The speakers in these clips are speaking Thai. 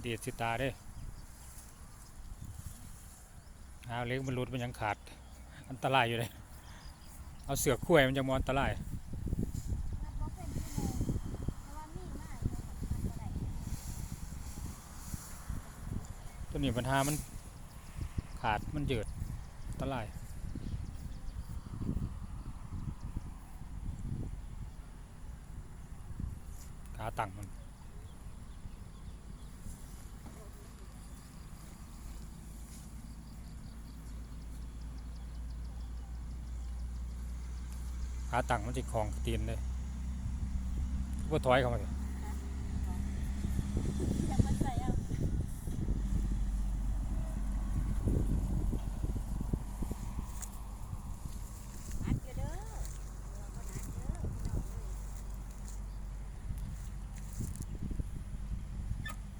เดียดสิตาเด้เอาเล็กมันหลุดมันยังขาด อันตรายอยู่เลย เอาเสือกคุ้ยมันจะมออันตรายนับบ่เป็นชั่วโมงเพราะว่ามีมากเลยมันบ่ได้ตัวนี้ปัญหามันขาดมันเยืดอันตรายขาตั้งมัน ขาตั้งมันจะคลองตีนเลยก็ถอยเข้ามาเอานักอยู่เด้อหัวก็นักเด้อพี่น้องเอ้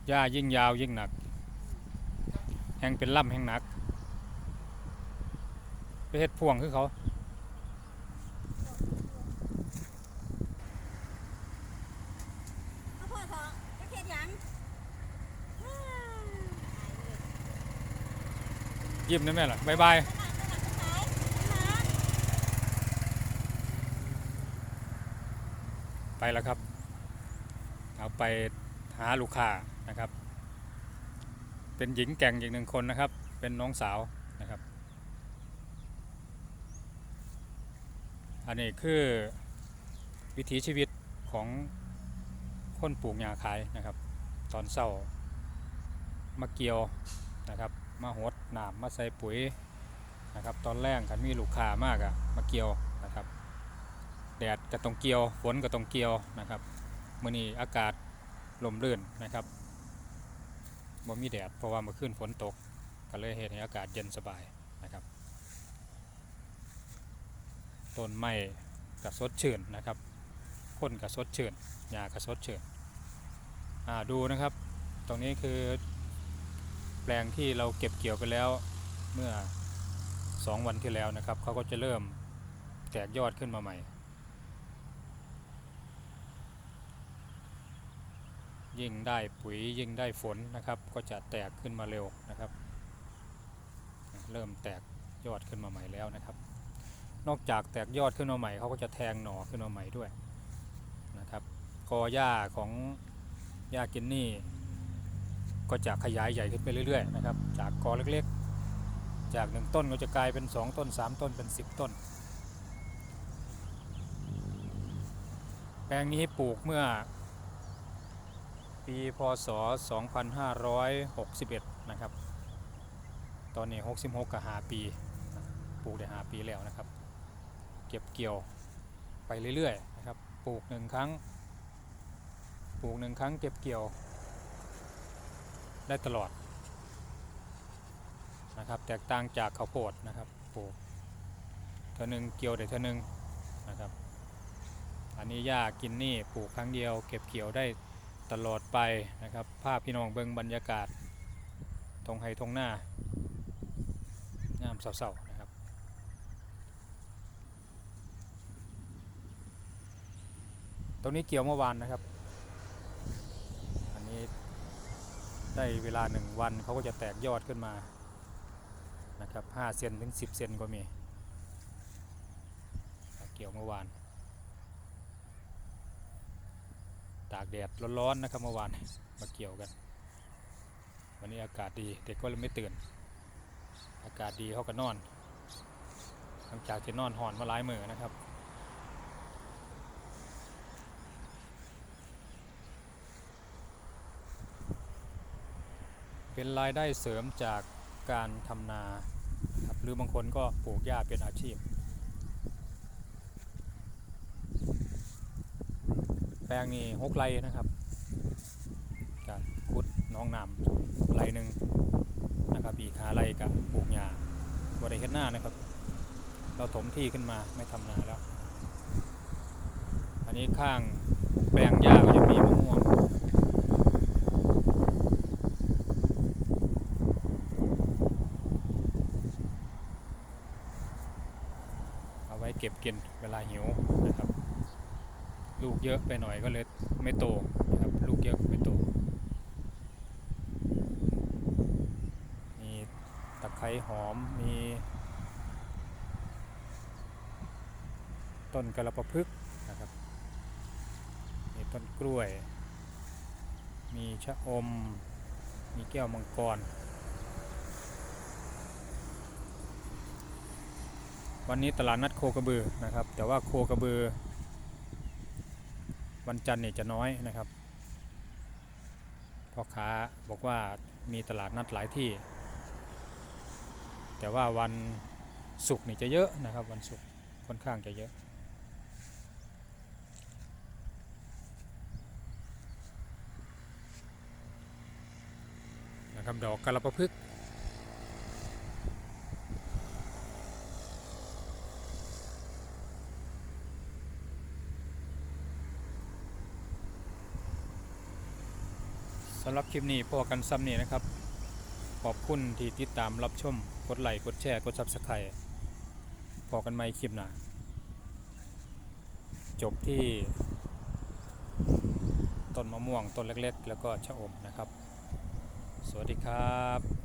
ยหญ้ายิ่งยาวยิ่งหนัก แห้งเป็นล่ำแห้งหนัก ไปเฮ็ดพ่วงคือเขา ข้าวโพดทองจะเฮ็ดหยังว้าว ยิ้มได้ไหมล่ะบายบายไปแล้วครับ เอาไปหาลูกค้านะครับ เป็นหญิงแก่งอีกหนึ่งคนนะครับ เป็นน้องสาวนะครับ อันนี้คือวิถีชีวิตของคนปลูกหญ้าขายนะครับ ตอนเศร้ามาเกียวนะครับ มาหดหนามมาใส่ปุ๋ยนะครับ ตอนแรกคันมีลูกค้ามากอะมาเกี่ยวนะครับ แดดก็ต้องเกี่ยวฝนก็ต้องเกี่ยวนะครับมื้อนี้อากาศลมรื่นนะครับบ่มีแดดเพราะว่าเมื่อคืนฝนตก ก็เลยเฮ็ดให้อากาศเย็นสบายนะครับต้นไม้ก็สดชื่นนะครับคนก็สดชื่นหญ้าก็สดชื่นดูนะครับ ตรงนี้คือ แปลงที่เราเก็บเกี่ยวไปแล้วเมื่อ 2 วันที่แล้วนะครับเขาก็จะเริ่มแตกยอดขึ้นมาใหม่ ยิ่งได้ปุ๋ยยิ่งได้ฝนนะครับ ก็จะแตกขึ้นมาเร็วนะครับ เริ่มแตกยอดขึ้นมาใหม่แล้วนะครับ นอกจากแตกยอดขึ้นมาใหม่เขาก็จะแทงหน่อขึ้นมาใหม่ด้วยนะครับกอหญ้าของหญ้ากินนี่ ก็จะขยายใหญ่ขึ้นไปเรื่อยๆนะครับ จากกอเล็กๆ จากหนึ่งต้นก็จะกลายเป็น 2 ต้น 3 ต้นเป็น 10 ต้น แปลงนี้ปลูกเมื่อ ปีพศ 2561 นะครับ ตอนนี้ 66กับหาปี ปลูกได้หาปีแล้วนะครับ เก็บเกี่ยวไปเรื่อยๆนะครับ ปลูกหนึ่งครั้ง ปลูกหนึ่งครั้งเก็บเกี่ยว ได้ตลอดนะครับ แตกต่างจากข้าวโพดนะครับปลูกเท่านึงเกี่ยวได้เท่านึงนะครับ อันนี้หญ้ากินนี่ปลูกครั้งเดียว เก็บเกี่ยวได้ตลอดไปนะครับ ภาพพี่น้องเบิงบรรยากาศทงไฮทงหน้างามเศร้าๆนะครับตรงนี้เกี่ยวเมื่อวานนะครับ อันนี้ ได้เวลาหนึ่งวันเขาก็จะแตกยอดขึ้นมานะครับ5เซนถึง 10 เซนก็มี เกี่ยวเมื่อวาน ตากแดดร้อนๆนะครับเมื่อวานมาเกี่ยวกัน วันนี้อากาศดีเด็กก็เลยไม่ตื่น อากาศดีเขาก็นอน หลังจากที่นอนหอนมาหลายมือนะครับ เป็นรายได้เสริมจากการทำนาครับหรือบางคนก็ปลูกหญ้าเป็นอาชีพ แปลงนี้หกไร่นะครับการขุดน้องนำไร่หนึ่งนะครับอีกหาไร่กับปลูกหญ้าบริเฮ็ดหน้านะครับ เราถมที่ขึ้นมาไม่ทำนาแล้ว อันนี้ข้างแปลงหญ้าก็จะมี เก็บกินเวลาหิวนะครับ ลูกเยอะไปหน่อยก็เลยไม่โตนะครับ ลูกเยอะไม่โตมีตะไคร้หอมมี ต้นกระปะพึกนะครับ มีต้นกล้วย มีชะอม มีแก้วมังกร วันนี้ตลาดนัดโคกระบือนะครับ แต่ว่าโคกระบือ วันจันทร์เนี่ยจะน้อยนะครับพ่อค้าบอกว่ามีตลาดนัดหลายที่ แต่ว่าวันศุกร์นี่จะเยอะนะครับ วันศุกร์ค่อนข้างจะเยอะ นะครับดอกกระประพฤกษำหรับคลิปนี้พอกันซ้ำนี่นะครับ ขอบคุณที่ติดตามรับชม กดไลค์ กดแชร์ กดซับสไครต์พอกันไหมคลิปหน้า จบที่ต้นมะม่วงต้นเล็กๆ แล้วก็ชะอมนะครับ สวัสดีครับ